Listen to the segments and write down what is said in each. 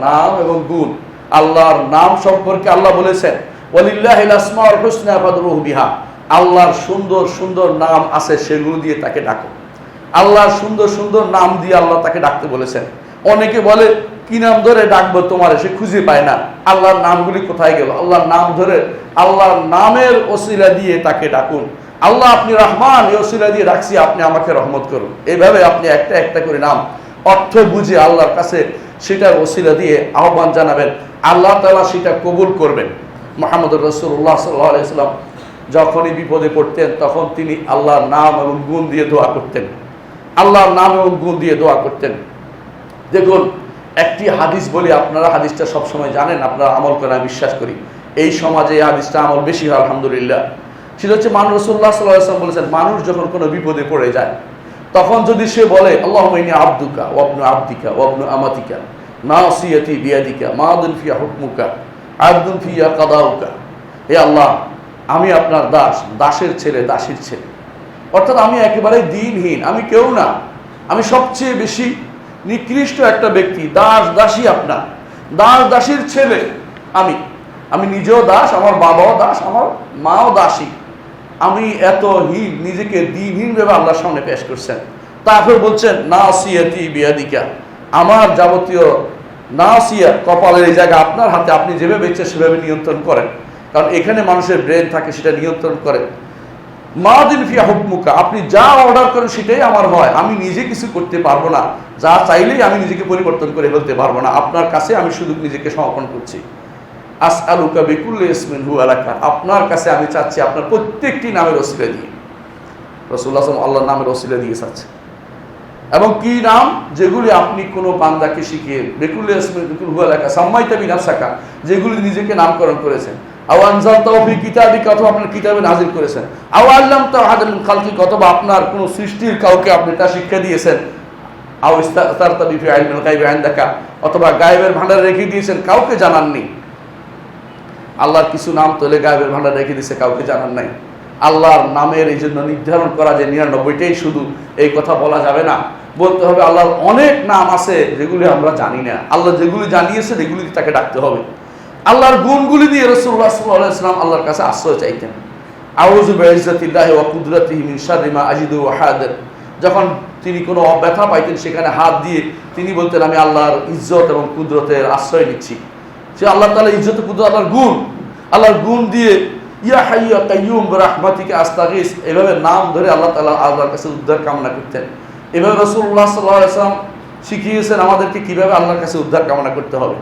নাম এবং গুণ। আল্লাহর নাম সম্পর্কে আল্লাহ বলেছেন বিহা। আল্লাহর সুন্দর সুন্দর নাম আছে সেগুলো দিয়ে তাকে ডাকো। আল্লাহর সুন্দর সুন্দর নাম দিয়ে আল্লাহ তাকে ডাকতে বলেছেন। অনেকে বলে, কি নাম ধরে ডাকবো তোমার? সে খুঁজে পায় না। আল্লাহর নামগুলি কোথায় গেল? আল্লাহর নাম ধরে আল্লাহর নামের ওসিলা দিয়ে তাকে ডাকুন। আল্লাহ, আপনি রহমান, এই ওসিলা দিয়ে রাখছি, আপনি আমাকে রহমত করুন। এইভাবে আপনি একটা একটা করে নাম, অর্থ বুঝে আল্লাহর কাছে সেটার ওসিলা দিয়ে আহ্বান জানাবেন। আল্লাহ তালা সেটা কবুল করবেন। মোহাম্মদ রসুল্লাহ সাল্লাহ আলাইসাল্লাম যখনই বিপদে পড়তেন, তখন তিনি আল্লাহর নাম এবং গুণ দিয়ে দোয়া করতেন। আল্লাহর নাম এবং গুণ দিয়ে দোয়া করতেন। দেখুন, একটি হাদিস বলি, আপনারা হাদিসটা সবসময় জানেন, আপনারা আমল করে আমি বিশ্বাস করি। এই সমাজে এই হাদিসটা আমল বেশি হয়, আলহামদুলিল্লাহ। সেটা হচ্ছে মানুষ রসুল্লাহ সাল্লাম বলেছেন, মানুষ যখন কোনো বিপদে পড়ে যায় তখন যদি সে বলে আল্লাহ আব্দুকা ওয়াবনু আব্দিকা ওয়াবনু আমাতিকা না সিয়াতি বিয়াদিকা মাদুল ফিয়া হুকমুকা আব্দুল ফিয়া কাদাউকা। হে আল্লাহ, আমি আপনার দাস, দাসের ছেলে, দাসীর ছেলে। অর্থাৎ আমি একেবারে দিনহীন, আমি কেউ না। আমি সবচেয়ে বেশি নিকৃষ্ট একটা ব্যক্তি, দাস, দাসী আপনার। দাস, দাসীর ছেলে আমি। আমি নিজেও দাস, আমার বাবাও দাস, আমার মাও দাসী। আমি এত হীন নিজেকে দিনহীন ভেবে আল্লাহর সামনে পেশ করছেন। তারপর বলছেন না সিয়াতি বিয়াদিকা। আমার যাবতীয় না সিয়া কপালের এই জায়গা আপনার হাতে, আপনি যেভাবে ইচ্ছে সেভাবে নিয়ন্ত্রণ করেন। কারণ এখানে মানুষের ব্রেন থাকে, সেটা নিয়ন্ত্রণ করে। মা দিন ফিয়া হুকমুকা, আপনি যা অর্ডার করেন সেটাই আমার হয়। আমি নিজে কিছু করতে পারব না। যা চাইলেই আমি নিজেকে পরিবর্তন করে ফেলতে পারব না। আপনার কাছে আমি শুধু নিজেকে সমর্পণ করছি। আস আলুকা বিকুল্ল ইসমিন হু আলাকা আপনার কাছে আমি চাচ্ছি আপনার প্রত্যেকটি নামের ওসিলা দিয়ে। রসুল্লাহ আল্লাহর নামের ওসিলা দিয়ে চাচ্ছে। এবং কি নাম? যেগুলি আপনি কোনো বান্দাকে শিখিয়ে বেকুল বিকুল হু আলাকা সাম্মাইতা বিনাফসাকা যেগুলি নিজেকে নামকরণ করেছেন। আও আনজাল তৌফি কিতাবিক, অথবা আপনার কিতাবে নাজিল করেছেন। আও আল্লাম তো হাদাল খালকি অথবা আপনার কোনো সৃষ্টির কাউকে আপনি তা শিক্ষা দিয়েছেন। আও ইস্তারতা বিফি আইলমিল গায়বে আইন্দাকা, অথবা গায়েবের ভান্ডারে রেখে দিয়েছেন, কাউকে জানাননি। আল্লাহর কিছু নাম তোলে গায়েবের ভান্ডার রেখে দিছে, কাউকে জানার নাই। আল্লাহর নামের এই জন্য নির্ধারণ করা যে নিরানব্বইটাই শুধু, এই কথা বলা যাবে না। বলতে হবে আল্লাহর অনেক নাম আছে যেগুলি আমরা জানি না। আল্লাহ যেগুলি জানিয়েছে যেগুলি তাকে ডাকতে হবে। আল্লাহর গুণগুলি দিয়ে রসুল্লাহ সাল্লাহ আল্লাহর কাছে আশ্রয় চাইতেন। আউজু বেজাতিল্লাহ ওয়া কুদরতিহি মিন আজিদু ওয়া হাদের যখন তিনি কোনো ব্যথা পাইতেন, সেখানে হাত দিয়ে তিনি বলতেন, আমি আল্লাহর ইজ্জত এবং কুদরতের আশ্রয় নিচ্ছি। সে আল্লাহ তালা ইজ্জত কুদরত আল্লাহর গুণ আল্লাহর গুণ দিয়ে ইয়া হাইয়া কাইয়ুম রাহমাতিকে আস্তাগিস, এভাবে নাম ধরে আল্লাহ তালা আল্লাহর কাছে উদ্ধার কামনা করতেন। এভাবে রসুল্লাহ সাল্লাহ ইসলাম শিখিয়েছেন আমাদেরকে কীভাবে আল্লাহর কাছে উদ্ধার কামনা করতে হবে।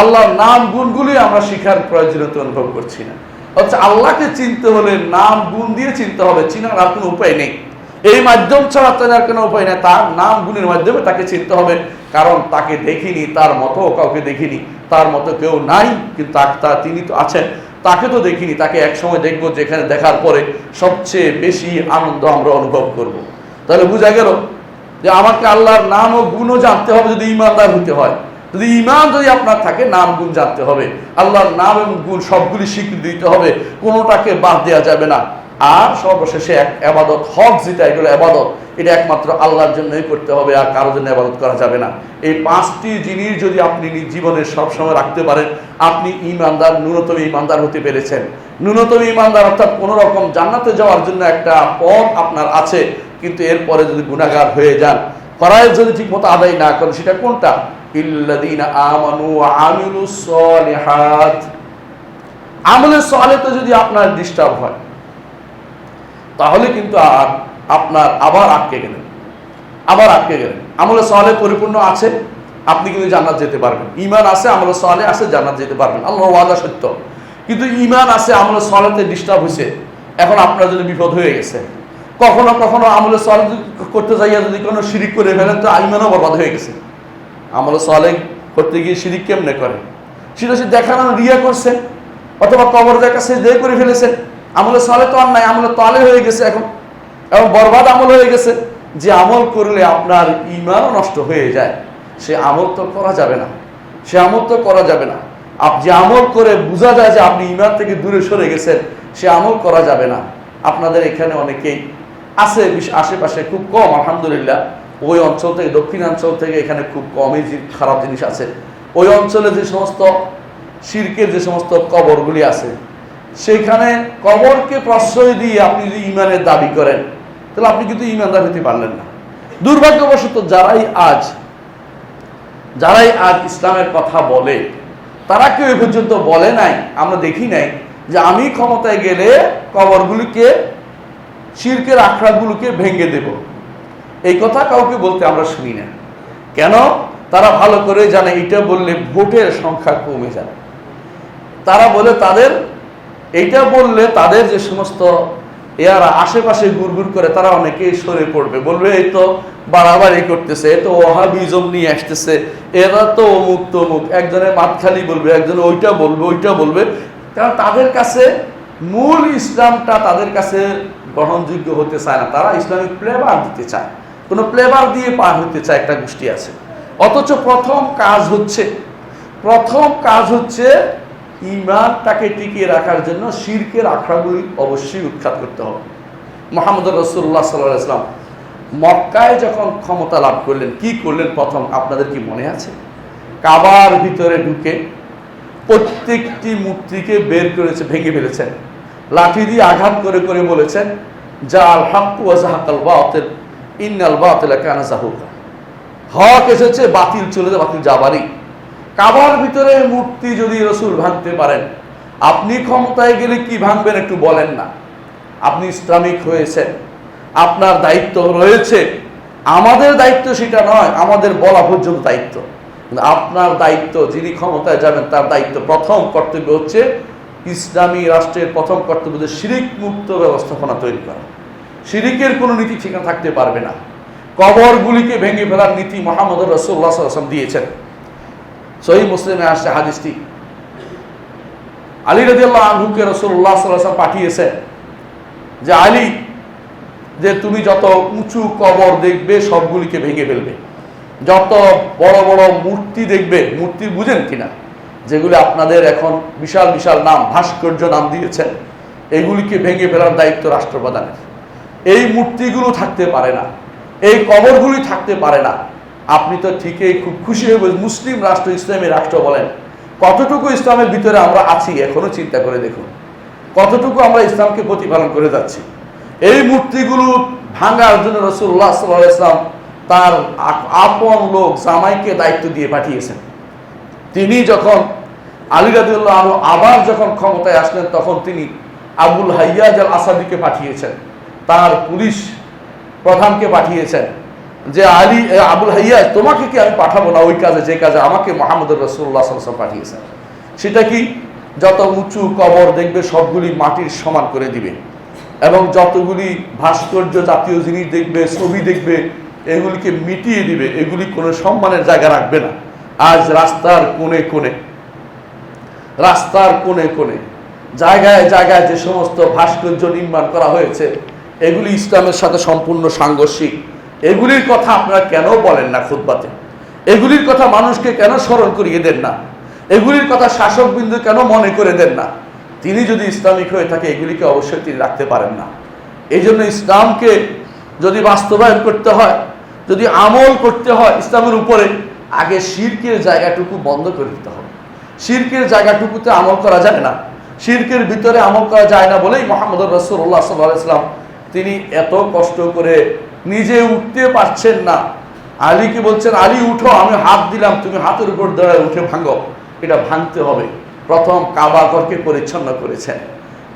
আল্লাহর নাম গুণগুলি আমরা শিখার প্রয়োজনীয়তা অনুভব করছি না। অথচ আল্লাহকে চিনতে হলে নাম গুণ দিয়ে চিনতে হবে, চিনার আর কোনো উপায় নেই। এই মাধ্যম ছাড়া তার কোনো উপায় নেই, তার নাম গুণের মাধ্যমে তাকে চিনতে হবে, কারণ তাকে দেখিনি, তার মতো কাউকে দেখিনি। তার মতো কেউ নাই, কিন্তু তা তিনি তো আছেন। তাকে তো দেখিনি, তাকে একসময় দেখব যেখানে দেখার পরে সবচেয়ে বেশি আনন্দ আমরা অনুভব করব। তাহলে বোঝা গেল যে আমাকে আল্লাহর নাম ও গুণও জানতে হবে যদি ইমানদার হতে হয়। যদি ইমান যদি আপনার থাকে, নাম গুণ জানতে হবে। আল্লাহর নাম এবং গুণ সবগুলি স্বীকৃতি দিতে হবে, কোনোটাকে বাদ দেওয়া যাবে না। আর সর্বশেষে এক আবাদত, হক যেটা, এগুলো আবাদত, এটা একমাত্র আল্লাহর জন্যই করতে হবে আর কারোর জন্য আবাদত করা যাবে না। এই পাঁচটি জিনিস যদি আপনি জীবনে সবসময় রাখতে পারেন, আপনি ইমানদার ন্যূনতম ইমানদার হতে পেরেছেন। ন্যূনতম ইমানদার অর্থাৎ কোনো রকম জান্নাতে যাওয়ার জন্য একটা পথ আপনার আছে, কিন্তু এরপরে যদি গুণাগার হয়ে যান করায় যদি ঠিক মতো আদায় না করেন, সেটা কোনটা? আমানু আমিলু সলেতে যদি আপনার ডিস্টার্ব হয় তাহলে কিন্তু আর আপনার আবার আটকে গেলেন। আবার আটকে গেলেন। আমলে সহলে পরিপূর্ণ আছে, আপনি কিন্তু জান্নাত যেতে পারবেন। ইমান আছে, আমলে সহলে আছে, জান্নাত যেতে পারবেন। আল্লাহ ওয়াদা সত্য। কিন্তু ইমান আছে, আমলে সহলেতে ডিস্টার্ব হয়েছে এখন আপনার জন্য বিপদ হয়ে গেছে, কখনো কখনো আমলে সহলে করতে যাইয়া যদি কোনো শিরিক করে ফেলেন, তো ইমানও বরবাদ হয়ে গেছে। আমলে সহলে করতে গিয়ে শিরিক কেমনে করে? সেটা সে দেখানো রিয়া করছে, অথবা কবর দেখা সে দিয়ে করে ফেলেছেন আমলে সলে তো আর নাই, আমলে তলে হয়ে গেছে এখন। এবং বরবাদ আমল হয়ে গেছে। যে আমল করলে আপনার ইমানও নষ্ট হয়ে যায়। সে আমল তো করা যাবে না। সে আমল তো করা যাবে না। যে আমল করে বোঝা যায় যে আপনি ইমান থেকে দূরে সরে গেছেন, সে আমল করা যাবে না। আপনাদের এখানে অনেকেই আছে আশেপাশে খুব কম, আলহামদুলিল্লাহ। ওই অঞ্চল থেকে, দক্ষিণাঞ্চল থেকে এখানে খুব কমই খারাপ জিনিস আছে। ওই অঞ্চলে যে সমস্ত শিরকের যে সমস্ত কবরগুলি আছে সেইখানে কবরকে প্রশ্রয় দিয়ে আপনি যদি ইমানের দাবি করেন, তাহলে আপনি কিন্তু ইমানদার হতে পারলেন না। দুর্ভাগ্যবশত যারাই আজ যারাই আজ ইসলামের কথা বলে, তারা কেউ এ পর্যন্ত বলে নাই, আমরা দেখি নাই যে আমি ক্ষমতায় গেলে কবরগুলিকে, শিরকের আখড়াগুলোকে ভেঙে দেব। এই কথা কাউকে বলতে আমরা শুনি না। কেন? তারা ভালো করে জানে, এটা বললে ভোটের সংখ্যা কমে যাবে। তারা বলে তাদের এইটা বললে তাদের যে সমস্ত এরা আশেপাশে গুড়গুড় করে, তারা অনেকেই সরে পড়বে। বলবে, এই তো বাড়াবাড়ি করতেছে এ তো ওহাবিজম নিয়ে আসতেছে, এরা তো অমুক তমুক একজনের মাতখালি বলবে, একজন ওইটা বলবে ওইটা বলবে। কারণ তাদের কাছে মূল ইসলামটা তাদের কাছে গ্রহণযোগ্য হতে চায় না। তারা ইসলামিক প্লেবার দিতে চায়। কোনো প্লেবার দিয়ে পার হতে চায় একটা গোষ্ঠী আছে। অথচ প্রথম কাজ হচ্ছে, প্রথম কাজ হচ্ছে ইমানটাকে টিকিয়ে রাখার জন্য শিরকের আখড়াগুলি অবশ্যই উৎখাত করতে হবে। মোহাম্মদ রসুল্লাহ সাল্লাহ ইসলাম মক্কায় যখন ক্ষমতা লাভ করলেন, কি করলেন প্রথম? আপনাদের কি মনে আছে? কাবার ভিতরে ঢুকে প্রত্যেকটি মূর্তিকে বের করেছে, ভেঙে ফেলেছেন লাঠি দিয়ে আঘাত করে করে বলেছেন, যা আল হাক্কু ওয়াজাহাকাল বাতিল, ইন্নাল বাতিল কানা জাহুকা। হক এসেছে, বাতিল চলে যায়, বাতিল যাবারই। কাবার ভিতরে মূর্তি যদি রসুল ভাঙতে পারেন, আপনি ক্ষমতায় গেলে কি ভাঙবেন একটু বলেন না। আপনি ইসলামিক হয়েছেন, আপনার দায়িত্ব রয়েছে। আমাদের দায়িত্ব সেটা নয়, আমাদের বলা পর্যন্ত দায়িত্ব। আপনার দায়িত্ব, যিনি ক্ষমতায় যাবেন, তার দায়িত্ব প্রথম কর্তব্য হচ্ছে ইসলামী রাষ্ট্রের প্রথম কর্তব্য হচ্ছে শিরিক মুক্ত ব্যবস্থাপনা তৈরি করা। শিরিকের কোনো নীতি ঠিকানা থাকতে পারবে না। কবরগুলিকে ভেঙে ফেলার নীতি মোহাম্মদ রসুল্লাহ আসলাম দিয়েছেন। সহি মুসলিমে আসছে হাদিসটি। আলী রাজিয়াল্লাহ আনহুকে রসুল্লাহ সাল্লাম পাঠিয়েছে যে, আলী, যে তুমি যত উঁচু কবর দেখবে, সবগুলিকে ভেঙে ফেলবে। যত বড় বড় মূর্তি দেখবে, মূর্তি বুঝেন কিনা? যেগুলি আপনাদের এখন বিশাল বিশাল নাম, ভাস্কর্য নাম দিয়েছেন, এগুলিকে ভেঙে ফেলার দায়িত্ব রাষ্ট্রপ্রধানের। এই মূর্তিগুলো থাকতে পারে না। এই কবরগুলি থাকতে পারে না। আপনি তো ঠিকই খুব খুশি হয়ে মুসলিম রাষ্ট্র, ইসলামী রাষ্ট্র বলেন। কতটুকু ইসলামের ভিতরে আমরা আছি এখনও চিন্তা করে দেখুন। কতটুকু আমরা ইসলামকে প্রতিপালন করে যাচ্ছি। এই মূর্তিগুলো ভাঙার জন্য রসুল্লাহ সাল্লাহ ইসলাম তার আপন লোক জামাইকে দায়িত্ব দিয়ে পাঠিয়েছেন। তিনি যখন আলী রাদিউল্লাহ আনহু আবার যখন ক্ষমতায় আসলেন, তখন তিনি আবুল হাইয়াজ আল আসাদিকে পাঠিয়েছেন। তার পুলিশ প্রধানকে পাঠিয়েছেন। যে আলী আবুল হাইয়াজ তোমাকে কি আমি পাঠাবো? না, ওই কাজে, যে কাজে আমাকে মোহাম্মদ রসুল্লাহ সাল্লাম পাঠিয়েছেন সেটা কি? যত উঁচু কবর দেখবে, সবগুলি মাটির সমান করে দিবে। এবং যতগুলি ভাস্কর্য জাতীয় জিনিস দেখবে, ছবি দেখবে, এগুলিকে মিটিয়ে দিবে, এগুলি কোনো সম্মানের জায়গা রাখবে না। আজ রাস্তার কোণে কোণে, রাস্তার কোণে কোণে, জায়গায় জায়গায় যে সমস্ত ভাস্কর্য নির্মাণ করা হয়েছে, এগুলি ইসলামের সাথে সম্পূর্ণ সাংঘর্ষিক। এগুলির কথা আপনারা কেন বলেন না খুদ্বাতে এগুলির কথা মানুষকে কেন স্মরণ করিয়ে দেন না? এগুলির কথা শাসকবিন্দু কেন মনে করে দেন না? তিনি যদি ইসলামিক হয়ে থাকে, এগুলিকে অবশ্যই তিনি রাখতে পারেন না। এই জন্য ইসলামকে যদি বাস্তবায়ন করতে হয়, যদি আমল করতে হয় ইসলামের উপরে, আগে শিরকের জায়গাটুকু বন্ধ করে দিতে হবে। শিরকের জায়গাটুকুতে আমল করা যায় না। শিরকের ভিতরে আমল করা যায় না বলেই মোহাম্মদ রসুল্লাহ সাল্লাহ ইসলাম তিনি এত কষ্ট করে নিজে উঠতে পারছেন না। আলীকে বলছেন, আলী, উঠো, আমি হাত দিলাম, তুমি হাতের উপর দাঁড়ায় উঠে ভাঙো। এটা ভাঙতে হবে। প্রথম কাবা ঘরকে পরিচ্ছন্ন করেছেন।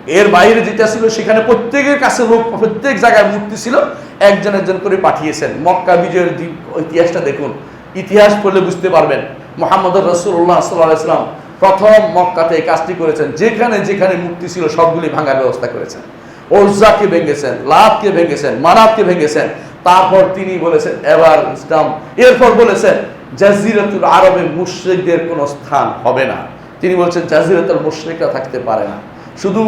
এর বাইরে যেটা ছিল, সেখানে প্রত্যেকের কাছে লোক, প্রত্যেক জায়গায় মূর্তি ছিল। একজন একজন করে পাঠিয়েছেন। মক্কা বিজয়ের ইতিহাসটা দেখুন। ইতিহাস পড়লে বুঝতে পারবেন। মোহাম্মদ রসুল্লাহ সাল্লাম প্রথম মক্কাতে এই কাজটি করেছেন। যেখানে যেখানে মূর্তি ছিল, সবগুলি ভাঙার ব্যবস্থা করেছেন। ওরজাকে ভেঙেছেন, লাভকে ভেঙেছেন মানাবকে ভেঙেছেন। তারপর তিনি বলেছেন, এবার ইসলাম এরপর বলেছেন, জাজিরাতুল আরবে মুশ্রিকদের কোনো স্থান হবে না। তিনি বলছেন, জাজিরাতুল মুশ্রিকরা থাকতে পারে না। শুধু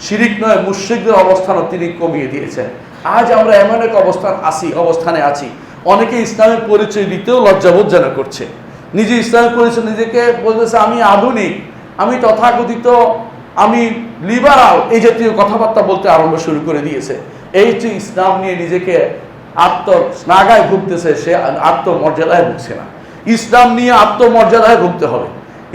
শিরিক নয়, মুশ্রিকদের অবস্থানও তিনি কমিয়ে দিয়েছেন। আজ আমরা এমন এক অবস্থান আছি, অবস্থানে আছি। অনেকে ইসলামের পরিচয় দিতেও লজ্জাবোধ যেন করছে। নিজে ইসলামের পরিচয় নিজেকে বলতেছে, আমি আধুনিক, আমি তথাকথিত, আমি লিবারাল এই জাতীয় কথাবার্তা বলতে আরম্ভ শুরু করে দিয়েছে। এই যে ইসলাম নিয়ে নিজেকে আত্ম নাগায় ভুগতেছে, সে আত্মমর্যাদায় ভুগছে না। ইসলাম নিয়ে আত্মমর্যাদায় ভুগতে হবে।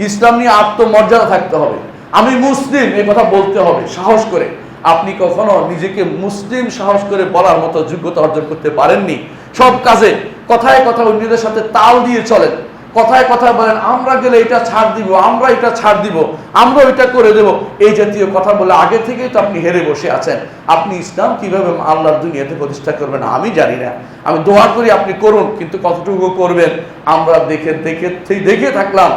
ইসলাম নিয়ে আত্মমর্যাদা থাকতে হবে। আমি মুসলিম, এই কথা বলতে হবে, সাহস করে। আপনি কখনো নিজেকে মুসলিম সাহস করে বলার মতো যোগ্যতা অর্জন করতে পারেননি। সব কাজে কথায় কথা অন্যদের সাথে তাল দিয়ে চলেন। কথায় কথায় বলেন, আমরা গেলে এটা ছাড় দিব, আমরা এটা ছাড় দিব, আমরা এটা করে দেব। এই জাতীয় কথা বলে আগে থেকেই তো আপনি হেরে বসে আছেন। আপনি ইসলাম কীভাবে আল্লাহর দুনিয়াতে প্রতিষ্ঠা করবেন আমি জানি না। আমি দোয়া করি আপনি করুন, কিন্তু কতটুকু করবেন, আমরা দেখে দেখে দেখে থাকলাম।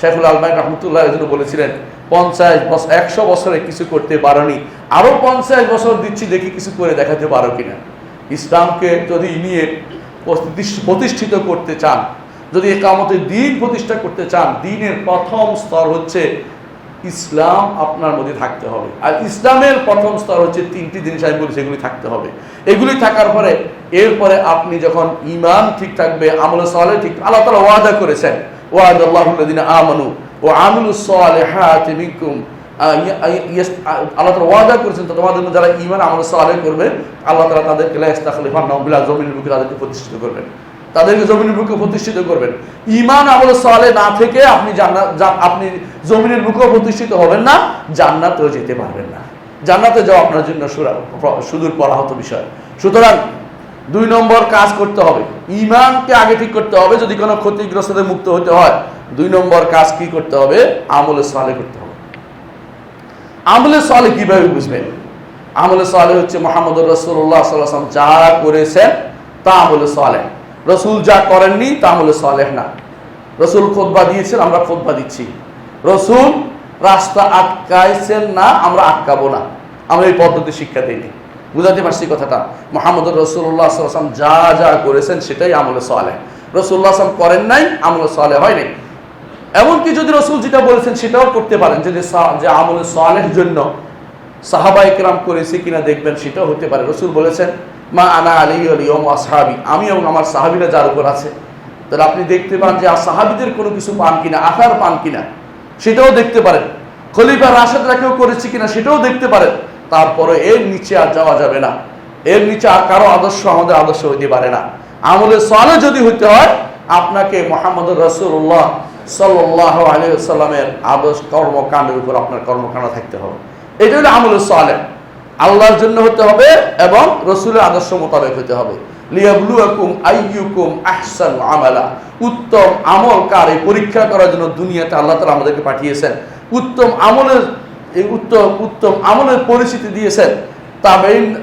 শেখুল আলমাই রহমতুল্লাহ জন্য বলেছিলেন, পঞ্চাশ বছর একশো বছরে কিছু করতে পারোনি। আরও পঞ্চাশ বছর দিচ্ছি, দেখি কিছু করে দেখাতে পারো কিনা? ইসলামকে যদি নিয়ে প্রতিষ্ঠিত করতে চান যদি একামতের দিন প্রতিষ্ঠা করতে চান, দিনের প্রথম স্তর হচ্ছে ইসলাম আপনার মধ্যে থাকতে হবে। আর ইসলামের প্রথম স্তর হচ্ছে তিনটি জিনিস আমি বলি, সেগুলি থাকতে হবে। এগুলি থাকার পরে, এরপরে আপনি যখন ইমান ঠিক থাকবে, আমল সালে ঠিক, আল্লাহ তালা ওয়াদা করেছেন ওয়াদ আমানু ও আমিলু সালেহাত মিনকুম আল্লাহ তালা ওয়াদা করেছেন তো তোমাদের যারা ইমান আমল সালে করবে, আল্লাহ তালা তাদেরকে বুকে তাদেরকে প্রতিষ্ঠিত করবেন। তাদেরকে জমিনের বুকে প্রতিষ্ঠিত করবেন। ইমান আমল সালে না থেকে আপনি জান্নাত আপনি জমিনের বুকেও প্রতিষ্ঠিত হবেন না, জান্নাতেও যেতে পারবেন না। জান্নাতে যাওয়া আপনার জন্য সুদূর পরাহত বিষয়। সুতরাং দুই নম্বর কাজ করতে হবে। ইমানকে আগে ঠিক করতে হবে, যদি কোনো ক্ষতিগ্রস্তদের মুক্ত হতে হয়। দুই নম্বর কাজ কি করতে হবে? আমলে সালে করতে হবে। আমলে সালে কীভাবে বুঝবেন? আমলে সালে হচ্ছে মোহাম্মদ রসুল্লাহ সাল্লাম যা করেছেন, তা আমলে সালে। রসুল যা করেননি, তা আমলে সালেহ না। রসুল খোদবা দিয়েছেন, আমরা খোদবা দিচ্ছি। রসুল রাস্তা আটকাইছেন না, আমরা আটকাবো না। আমরা এই পদ্ধতি শিক্ষা দিইনি। বুঝাতে পারছি কথাটা? মোহাম্মদ রসুল্লাহ আসলাম যা যা করেছেন, সেটাই আমলে সালে রসুল্লাহ আসলাম করেন নাই, আমলে সালে হয়নি এমনকি যদি রসুল যেটা বলেছেন, সেটাও করতে পারেন, যদি যে আমলে সালের জন্য সাহাবা একরাম করেছে কিনা দেখবেন, সেটাও হতে পারে। রসুল বলেছেন মা আনা আলী আলী ওম সাহাবি আমি এবং আমার সাহাবিরা যার উপর আছে। তাহলে আপনি দেখতে পান যে সাহাবিদের কোনো কিছু পান কিনা আকার পান কিনা, সেটাও দেখতে পারেন। খলিফা রাশেদরা কেউ করেছে কিনা, সেটাও দেখতে পারেন। তারপরে এর নিচে আর যাওয়া যাবে না। এর নিচে আর কারও আদর্শ আমাদের আদর্শ হইতে পারে না। আমলের সালে যদি হইতে হয়, আপনাকে মোহাম্মদ রসুল্লাহ সাল্লাহ আলী সাল্লামের আদর্শ কর্মকাণ্ডের উপর আপনার কর্মকাণ্ড থাকতে হবে। এটা হলো আমলের সালে। আল্লাহর জন্য হতে হবে এবং রসুলের আদর্শ মোতাবেক হতে হবে। আমালা। উত্তম আমল কার এই পরীক্ষা করার জন্য দুনিয়াতে আল্লাহ তালা আমাদেরকে পাঠিয়েছেন। উত্তম আমলের এই উত্তম উত্তম আমলের পরিস্থিতি দিয়েছেন। তাবেইন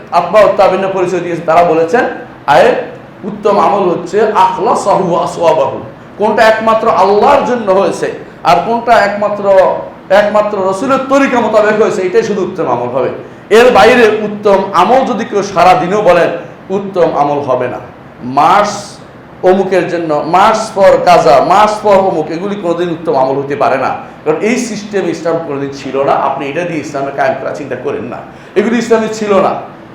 তাবেইনের পরিচয় দিয়েছেন। তারা বলেছেন, আয়ে, উত্তম আমল হচ্ছে আখলা সাহু আসওয়াবাহু। কোনটা একমাত্র আল্লাহর জন্য হয়েছে আর কোনটা একমাত্র একমাত্র রসুলের তরিকা মোতাবেক হয়েছে, এটাই শুধু উত্তম আমল হবে। এর বাইরে উত্তম আমল যদি কেউ সারা দিনও বলেন, উত্তম আমল হবে না। মার্স অমুকের জন্য মার্স পর কাজা মার্স পর অমুক, এগুলি কোনোদিন উত্তম আমল হতে পারে না। কারণ এই সিস্টেম ইসলাম কোনোদিন ছিল না। আপনি এটা দিয়ে ইসলামের কায়েম করা চিন্তা করেন না। এগুলি ইসলামে ছিল না।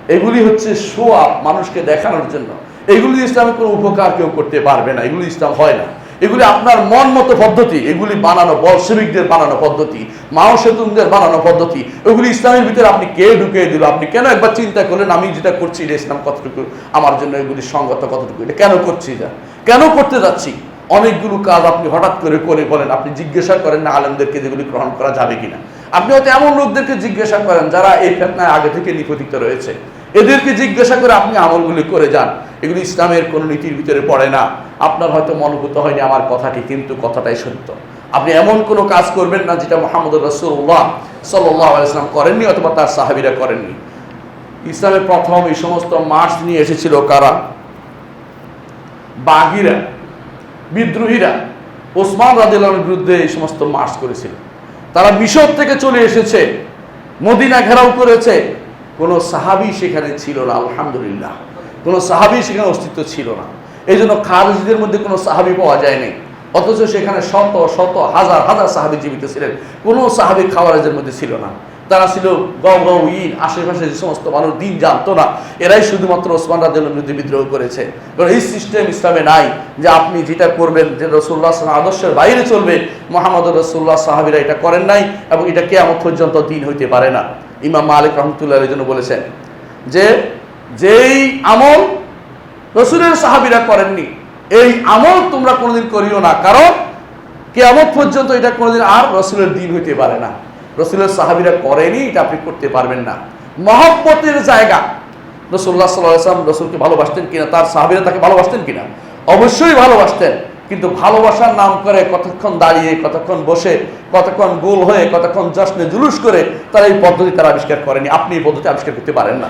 এগুলি হচ্ছে শো আপ মানুষকে দেখানোর জন্য। এগুলি ইসলামের কোনো উপকার কেউ করতে পারবে না। এগুলি ইসলাম হয় না। এগুলি আপনার মন মতো পদ্ধতি। এগুলি বানানো বলসেবিকদের বানানো পদ্ধতি মাও সেতুনদের বানানো পদ্ধতি। ওগুলি ইসলামের ভিতরে আপনি কে ঢুকিয়ে দিল? আপনি কেন একবার চিন্তা করলেন, আমি যেটা করছি, এটা ইসলাম কতটুকু, আমার জন্য এগুলি সঙ্গত কতটুকু, এটা কেন করছি এটা? কেন করতে যাচ্ছি? অনেকগুলো কাজ আপনি হঠাৎ করে করে বলেন, আপনি জিজ্ঞাসা করেন না আলেমদেরকে যেগুলি গ্রহণ করা যাবে কিনা। আপনি হয়তো এমন লোকদেরকে জিজ্ঞাসা করেন যারা এই ফেতনায় আগে থেকে নিপতিত রয়েছে। এদেরকে জিজ্ঞাসা করে আপনি আমলগুলি করে যান। এগুলি ইসলামের কোন নীতির ভিতরে পড়ে না। আপনার হয়তো মনোভূত হয়নি আমার কথাটি, কিন্তু কথাটাই সত্য। আপনি এমন কোনো কাজ করবেন না যেটা মোহাম্মদ রসুল্লাহ সাল্লাম করেননি অথবা তার সাহাবিরা করেননি। ইসলামের প্রথম এই সমস্ত মার্চ নিয়ে এসেছিল কারা? বাগিরা, বিদ্রোহীরা। ওসমান রাজিল্লামের বিরুদ্ধে এই সমস্ত মার্চ করেছিল। তারা মিশর থেকে চলে এসেছে, মদিনা ঘেরাও করেছে। কোনো সাহাবি সেখানে ছিল না, আলহামদুলিল্লাহ। কোনো সাহাবি সেখানে অস্তিত্ব ছিল না। এই জন্য খারজিদের মধ্যে কোনো সাহাবি পাওয়া যায়নি। অথচ সেখানে শত শত, হাজার হাজার সাহাবি জীবিত ছিলেন। কোনো সাহাবি খাওয়ারেজের মধ্যে ছিল না। তারা ছিল গৌরউইন আশেপাশে যে সমস্ত মানুষ দিন জানতো না, এরাই শুধুমাত্র ওসমান রাজের বিরুদ্ধে বিদ্রোহ করেছে। কারণ এই সিস্টেম ইসলামে নাই যে আপনি যেটা করবেন, যে রসুল্লাহ আদর্শের বাইরে চলবে মোহাম্মদ রসুল্লাহ সাহাবিরা এটা করেন নাই এবং এটা কেমন পর্যন্ত দিন হইতে পারে না। ইমাম মালিক রহমতুল্লাহ জন্য বলেছেন যে, যেই আমল রসুলের সাহাবিরা করেননি, এই আমল তোমরা কোনোদিন করিও না। কারণ কেয়ামত পর্যন্ত এটা কোনোদিন আর রসুলের দিন হইতে পারে না। রসুলের সাহাবিরা করেনি, এটা আপনি করতে পারবেন না। মহব্বতের জায়গা। রসুল্লাহ সাল্লাম রসুলকে ভালোবাসতেন কিনা, তার সাহাবিরা তাকে ভালোবাসতেন কিনা? অবশ্যই ভালোবাসতেন। কিন্তু ভালোবাসার নাম করে কতক্ষণ দাঁড়িয়ে, কতক্ষণ বসে, কতক্ষণ গোল হয়ে, কতক্ষণ জশ্নে জুলুস করে তারা এই পদ্ধতি তারা আবিষ্কার করেনি। আপনি এই পদ্ধতি আবিষ্কার করতে পারেন না।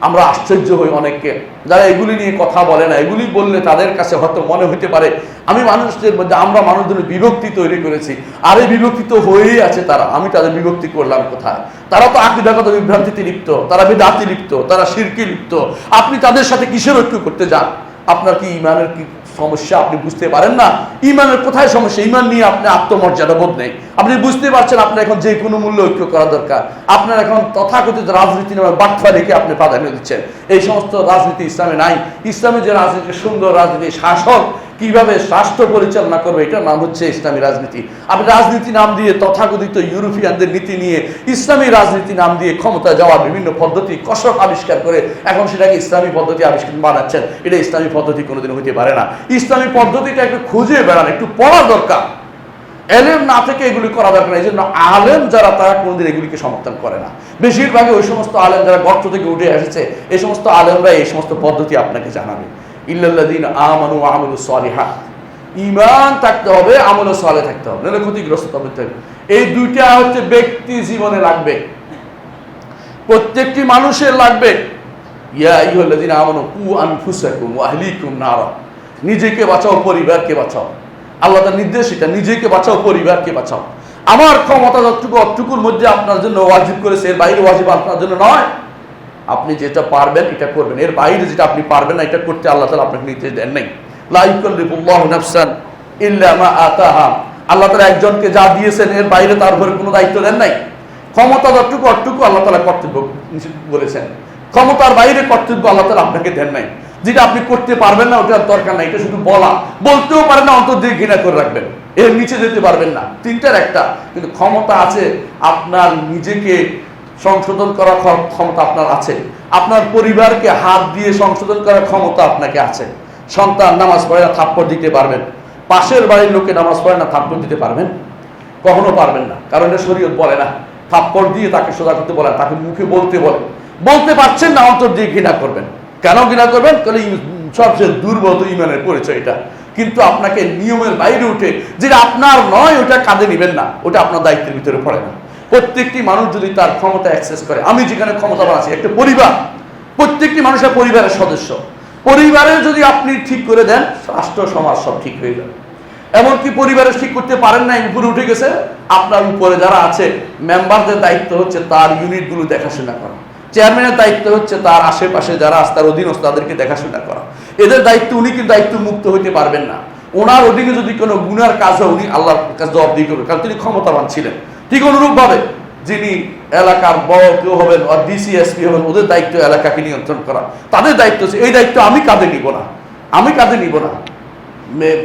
আমরা আশ্চর্য হই অনেককে। যারা এগুলি নিয়ে কথা বলে না, এগুলি বললে তাদের কাছে হয়তো মনে হইতে পারে, আমি মানুষদের মধ্যে, আমরা মানুষদের বিভক্তি তৈরি করেছি। আর এই বিভক্তি তো হয়েই আছে তারা। আমি তাদের বিভক্তি করলাম কোথায়? তারা তো আকিদাগত বিভ্রান্তিতে লিপ্ত, তারা বেদাতি লিপ্ত, তারা শিরকি লিপ্ত। আপনি তাদের সাথে কিসের ঐক্য করতে যান? আপনার কি ইমানের কি সমস্যা আপনি বুঝতে পারেন না। ইমানের কোথায় সমস্যা? ইমান নিয়ে আপনি আত্মমর্যাদা বোধ নেই। আপনি বুঝতে পারছেন আপনার এখন যে কোনো মূল্য ঐক্য করা দরকার। আপনার এখন তথাকথিত রাজনীতি নামে বার্তা রেখে আপনি প্রাধান্য দিচ্ছেন। এই সমস্ত রাজনীতি ইসলামে নাই। ইসলামের যে রাজনীতি সুন্দর রাজনীতি শাসক কীভাবে রাষ্ট্র পরিচালনা করবে, এটার নাম হচ্ছে ইসলামী রাজনীতি। আপনি রাজনীতি নাম দিয়ে তথাকথিত ইউরোপিয়ানদের নীতি নিয়ে ইসলামী রাজনীতি নাম দিয়ে ক্ষমতা যাওয়ার বিভিন্ন পদ্ধতি কষক আবিষ্কার করে এখন সেটাকে ইসলামী পদ্ধতি আবিষ্কার বানাচ্ছেন। এটা ইসলামী পদ্ধতি কোনোদিন হতে পারে না। ইসলামী পদ্ধতিটা একটু খুঁজে বেড়ান, একটু পড়া দরকার। এলেম না থেকে এগুলি করা দরকার এই জন্য আলেম যারা, তারা কোনোদিন এগুলিকে সমর্থন করে না। বেশিরভাগই ওই সমস্ত আলেম যারা গর্ত থেকে উঠে এসেছে এই সমস্ত আলেমরা এই সমস্ত পদ্ধতি আপনাকে জানাবে। ইল্লাল্লাযীন আমানু সালিহাত ঈমান থাকতে হবে, আমল সালে থাকতে হবে, নাহলে ক্ষতিগ্রস্ত হবে। এই দুইটা হচ্ছে ব্যক্তি জীবনে লাগবে। প্রত্যেকটি মানুষের লাগবে। ইয়া আইয়ুহাল্লাযীনা আমানু কু আনফুসাকুম আহলিকুম নারা। নিজেকে বাঁচাও, পরিবারকে বাঁচাও। আল্লাহ তার নির্দেশ এটা, নিজেকে বাঁচাও, পরিবারকে বাঁচাও। আমার ক্ষমতা যতটুকু, অতটুকুর মধ্যে আপনার জন্য ওয়াজিব করেছে, এর বাইরে ওয়াজিব আপনার জন্য নয়। আপনি যেটা পারবেন এটা করবেন। এর বাইরে যেটা আপনি পারবেন না, এটা করতে আল্লাহ তালা আপনাকে নির্দেশ দেন নাই। লা ইউকাল্লিফুল্লাহু নাফসান আল্লাহ তালা একজনকে যা দিয়েছেন, এর বাইরে তার উপরে কোনো দায়িত্ব দেন নাই। ক্ষমতা যতটুকু, অতটুকু আল্লাহ তালা কর্তব্য বলেছেন। ক্ষমতার বাইরে কর্তব্য আল্লাহ তালা আপনাকে দেন নাই। যেটা আপনি করতে পারবেন না, ওটার দরকার নাই। এটা শুধু বলা। বলতেও পারেন না, অন্তর দিয়ে ঘৃণা করে রাখবেন। এর নিচে যেতে পারবেন না। তিনটার একটা। কিন্তু ক্ষমতা আছে আপনার নিজেকে সংশোধন করার ক্ষমতা আপনার আছে। আপনার পরিবারকে হাত দিয়ে সংশোধন করার ক্ষমতা আপনাকে আছে। সন্তান নামাজ পড়ে না, থাপ্পড় দিতে পারবেন। পাশের বাড়ির লোকে নামাজ পড়ে না, থাপ্পড় দিতে পারবেন? কখনো পারবেন না। কারণ এটা শরীয়ত বলে না। থাপ্পড় দিয়ে তাকে সোজা করতে বলে তাকে মুখে বলতে বলে। বলতে পারছেন না, অন্তর দিয়ে ঘৃণা করবেন। কেন ঘৃণা করবেন? তাহলে সবচেয়ে দুর্বল ইমানের পরিচয় এটা। কিন্তু আপনাকে নিয়মের বাইরে উঠে, যেটা আপনার নয়, ওটা কাঁধে নেবেন না। ওটা আপনার দায়িত্বের ভিতরে পড়ে না। প্রত্যেকটি মানুষ যদি তার ক্ষমতা অ্যাক্সেস করে, আমি যেখানে ক্ষমতা আছি, একটা পরিবার, প্রত্যেকটি মানুষের পরিবারের সদস্য। পরিবারে যদি আপনি ঠিক করে দেন, রাষ্ট্র, সমাজ সব ঠিক হয়ে যাবে। এমনকি পরিবারে ঠিক করতে পারেন না উপরে উঠে গেছে, আপনার উপরে যারা আছে মেম্বারদের দায়িত্ব হচ্ছে তার ইউনিটগুলো দেখাশোনা করা। চেয়ারম্যানের দায়িত্ব হচ্ছে তার আশেপাশে যারা আছে, তার অধীনস্থ, তাদেরকে দেখাশোনা করা। এদের দায়িত্ব, উনি কিন্তু দায়িত্ব মুক্ত হইতে পারবেন না। ওনার অধীনে যদি কোনো গুনার কাজ হয়, উনি আল্লাহর কাছে জবাবদিহি করবেন, কারণ তিনি ক্ষমতাবান ছিলেন। ঠিক অনুরূপভাবে যিনি এলাকার বড় কেউ হবেন আর ডিসিএসপি হবেন, ওদের দায়িত্ব এলাকাকে নিয়ন্ত্রণ করা। তাদের দায়িত্ব হচ্ছে, এই দায়িত্ব আমি কাঁধে নিব না। আমি কাঁধে নিব না।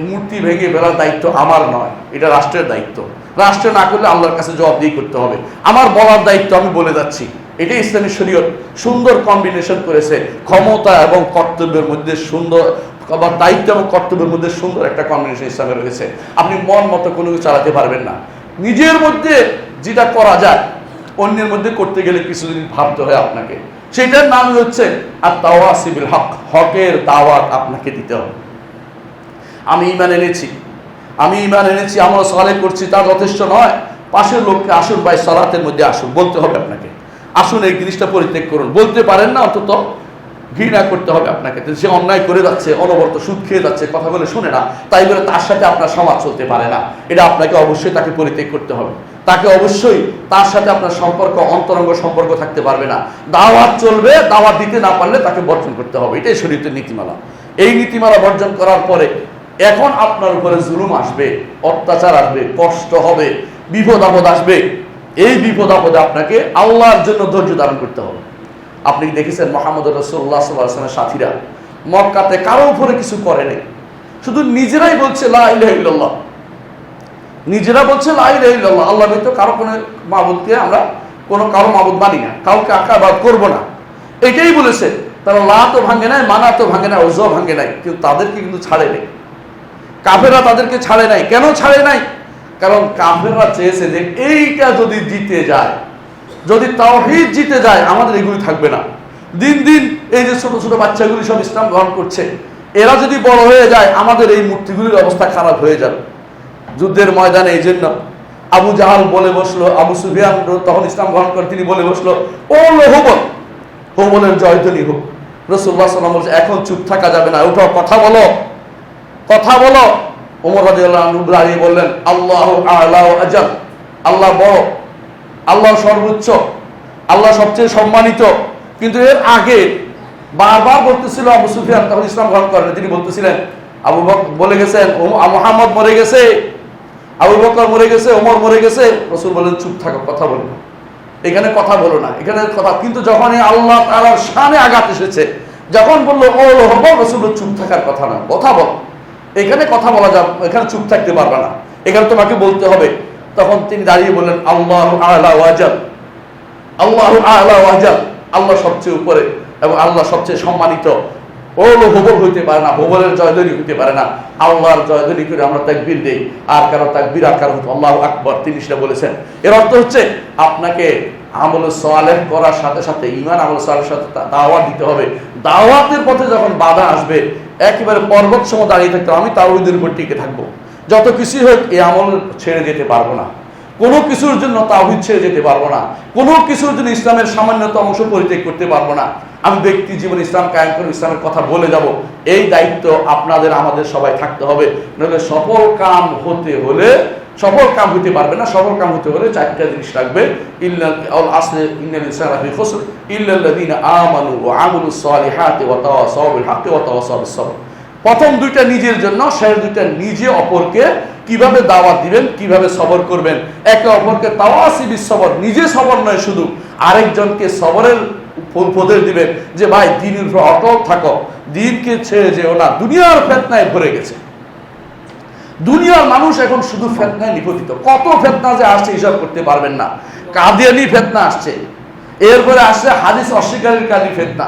মূর্তি ভেঙে ফেলার দায়িত্ব আমার নয়, এটা রাষ্ট্রের দায়িত্ব। রাষ্ট্র না করলে আল্লাহর কাছে জবাবদিহি করতে হবে। আমার বলার দায়িত্ব আমি বলে যাচ্ছি। এটাই ইসলামী শরীয়ত। সুন্দর কম্বিনেশন করেছে। ক্ষমতা এবং কর্তব্যের মধ্যে সুন্দর, বা দায়িত্ব এবং কর্তব্যের মধ্যে সুন্দর একটা কম্বিনেশন ইসলামে রয়েছে। আপনি মন মতো কোনো চালাতে পারবেন না। নিজের মধ্যে যেটা করা যায়, অন্যের মধ্যে করতে গেলে কিছুদিন ভাবতে হয় আপনাকে। সেটার নাম হচ্ছে আর তাওয়াসিবিল হক, হকের দাওয়াত আপনাকে দিতে হবে। আমি ইমান এনেছি। আমি ইমান এনেছি আমরা সলে করছি, তা যথেষ্ট নয়। পাশের লোককে আসুন ভাই, সলাতের মধ্যে আসুন, বলতে হবে আপনাকে। আসুন এই জিনিসটা পরিত্যাগ করুন। বলতে পারেন না অন্তত ঘৃণা করতে হবে আপনাকে। সে অন্যায় করে যাচ্ছে, অনবরত সুদ খেয়ে যাচ্ছে, কথা বলে শুনে না, তাই বলে তার সাথে আপনার সমাজ চলতে পারে না। এটা আপনাকে অবশ্যই তাকে পরিত্যাগ করতে হবে। তাকে অবশ্যই তার সাথে আপনার সম্পর্ক, অন্তরঙ্গ সম্পর্ক থাকতে পারবে না। দাওয়াত চলবে, দাওয়াত দিতে না পারলে তাকে বর্জন করতে হবে। এটাই শরীরের নীতিমালা। এই নীতিমালা বর্জন করার পরে এখন আপনার উপরে জুলুম আসবে, অত্যাচার আসবে, কষ্ট হবে, বিপদ আপদ আসবে। এই বিপদ আপদে আপনাকে আল্লাহর জন্য ধৈর্য ধারণ করতে হবে। আপনি দেখেছেন মোহাম্মদ রসুল্লাহ সাল্লামের সাথীরা মক্কাতে কারও উপরে কিছু করে নেই? শুধু নিজেরাই বলছে, লা ইলাহা নিজেরা বলছে, লা ইলাহা আল্লাহ ব্যতীত কারও কোনো মাবুদকে আমরা কোনো কারও মাবুদ মানি না। কাউকে আকাবাদ করব না। এটাই বলেছে, তারা লা তো ভাঙে নাই, মানা তো ভাঙে নাই, ওজো ভাঙে নাই। কিন্তু তাদেরকে কিন্তু ছাড়ে নেই। কাফেরা তাদেরকে ছাড়ে নাই। কেন ছাড়ে নাই? কারণ কাফেররা চেয়েছে যে এইটা যদি জিতে যায় যদি তাওহীদ জিতে যায়, আমাদের এগুলি থাকবে না। দিন দিন এই যে ছোট ছোট বাচ্চাগুলি সব ইসলাম গ্রহণ করছে, এরা যদি বড় হয়ে যায়, আমাদের এই মূর্তিগুলির অবস্থা খারাপ হয়ে যাবে। যুদ্ধের ময়দানে এই জন্য আবু জাহাল বলে বসল, আবু সুফিয়ান তখন ইসলাম গ্রহণ করে, তিনি বলে বসল, ও হবল, হবলের জয়ধ্বনি হোক। রসুল্লাহ সাল্লাম বলছে, এখন চুপ থাকা যাবে না ওঠো কথা বলো কথা বলো। ওমর দাঁড়িয়ে বললেন, আল্লাহ আলা আজাল আল্লাহ বড় আল্লাহ সর্বোচ্চ, আল্লাহ সবচেয়ে সম্মানিত। কিন্তু এর আগে বারবার বলতেছিল আবু সুফিয়ান, তখন ইসলাম গ্রহণ করেন তিনি বলতেছিলেন, আবু বলে গেছেন মোহাম্মদ মরে গেছে। আবু বকর মরে গেছে, ওমর মরে গেছে। রসুল বলেন, চুপ থাকো, কথা বলো না। এখানে কথা বলো না, এখানে কথা কিন্তু যখন আল্লাহ তাআলার শানে আঘাত এসেছে, যখন বলল, ও হব রসুল চুপ থাকার কথা না, কথা বল। এখানে কথা বলা যাবে, এখানে চুপ থাকতে পারবে না। এখানে তোমাকে বলতে হবে তখন তিনি দাঁড়িয়ে বললেন, আল্লাহ আলা ওয়াজাল আল্লাহ আলা ওয়াজাল আল্লাহ সবচেয়ে উপরে এবং আল্লাহ সবচেয়ে সম্মানিত। ও হবল হইতে পারে না, হবলের জয়ধ্বনি হইতে পারে না। আল্লাহর জয়ধ্বনি করে আমরা তাকবীর দেই। আর কারও তাকবীর, আর কারও আল্লাহ আকবর। তিনি সেটা বলেছেন। এর অর্থ হচ্ছে, আপনাকে আমল সালেহ করার সাথে সাথে ইমান আমল সালের সাথে দাওয়াত দিতে হবে। দাওয়াতের পথে যখন বাধা আসবে, একেবারে পর্বত সম দাঁড়িয়ে থাকতে আমি তাওহিদের উপর টিকে থাকব। যত কিছুই হোক, এই আমল ছেড়ে যেতে পারব না। কোনো কিছুর জন্য তাওহিদ ছেড়ে যেতে পারব না। কোনো কিছুর জন্য ইসলামের সামান্যতম অংশ পরিত্যাগ করতে পারব না। আমি ব্যক্তি জীবন ইসলাম কায়েম করে ইসলামের কথা বলে যাব। এই দায়িত্ব আপনাদের, আমাদের সবাই থাকতে হবে। নইলে সফল কাম হতে হলে, সফল কাম হতে পারবে না। সফল কাম হতে হলে চারটা জিনিস রাখবে ইল্লাল আসলে ইন্নাল ইল্লাল্লাযিনা আমানু ওয়া আমিলুস সালিহাতি ওয়া তাওয়াসাউ বিল হাক্কি ওয়া তাওয়াসাউ বিস প্রথম দুইটা নিজের জন্য, শেষ দুইটা নিজে অপরকে কীভাবে দাওয়াত দিবেন, কীভাবে সবর করবেন? একে অপরকে তাওয়াসি বিসবর, নিজে সবর নয় শুধু, আরেকজনকে সবরের উপদেশ দিবেন যে, ভাই, দিনের উপর অটল থাকো, দিনকে ছেড়ে যেও না, দুনিয়ার ফেতনায় ভরে গেছে। দুনিয়ার মানুষ এখন শুধু ফেতনায় নিপতিত, কত ফেতনা যে আসছে হিসাব করতে পারবেন না। কাদিয়ানি ফেতনা আসছে, এরপরে আসছে হাদিস অস্বীকারের কাজী ফেতনা।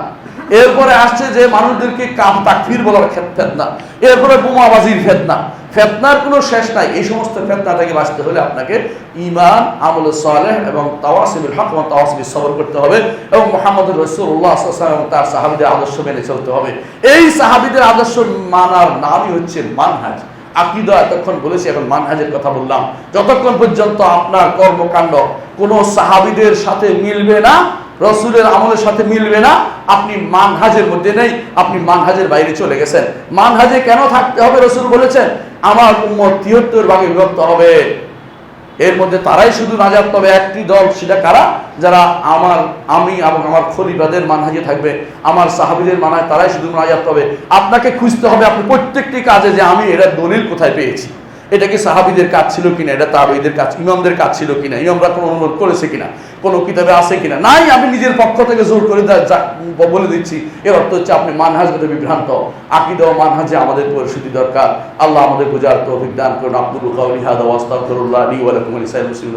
এরপরে আসছে যে মানুষদেরকে কাম তাকফির বলার ফেতনা। এরপরে বোমাবাজির ফেতনা। ফেতনার কোনো শেষ নাই। এই সমস্ত ফেতনা থেকে বাঁচতে হলে আপনাকে ইমান আমল সালেহ এবং তাওয়াসিবুল হক এবং তাওয়াসিবিল সবর করতে হবে এবং মোহাম্মদ রসুল্লাহ এবং তার সাহাবিদের আদর্শ মেনে চলতে হবে। এই সাহাবিদের আদর্শ মানার নামই হচ্ছে মানহাজ। আকিদা এতক্ষণ বলেছি, এখন মানহাজের কথা বললাম। যতক্ষণ পর্যন্ত আপনার কর্মকাণ্ড কোনো সাহাবিদের সাথে মিলবে না রসুলের আমলের সাথে মিলবে না। আপনি মানহাজের মধ্যে নেই, আপনি মানহাজের বাইরে চলে গেছেন। মানহাজে কেন থাকতে হবে? রসুল বলেছেন, আমার উম্মত তিয়াত্তর ভাগে বিভক্ত হবে। এর মধ্যে তারাই শুধু নাজাত তবে একটি দল। সেটা কারা? যারা আমার, আমি এবং আমার খলিফাদের মানহাজে থাকবে। আমার সাহাবিদের মানায় তারাই শুধু নাজাত তবে আপনাকে খুঁজতে হবে আপনি প্রত্যেকটি কাজে যে আমি এটা দলিল কোথায় পেয়েছি। এটা কি সাহাবিদের কাজ ছিল কিনা? এটা তাবেইদের কাজ, ইমামদের কাজ ছিল কিনা? ইমামরা কোনো অনুরোধ করেছে কিনা? কোনো কিতাবে আছে কিনা? নাই, আমি নিজের পক্ষ থেকে জোর করে বলে দিচ্ছি। এর অর্থ হচ্ছে আপনি মানহাজগত বিভ্রান্ত। আকিদা ও মানহাজে আমাদের পরিস্থিতি দরকার। আল্লাহ আমাদের বুঝার তৌফিক দান করুন। আব্দুল কাউলি হাদা ওয়াস্তাগফিরুল্লাহ লি ওয়া লাকুম ওয়া লিসাইরিল মুসলিমিন।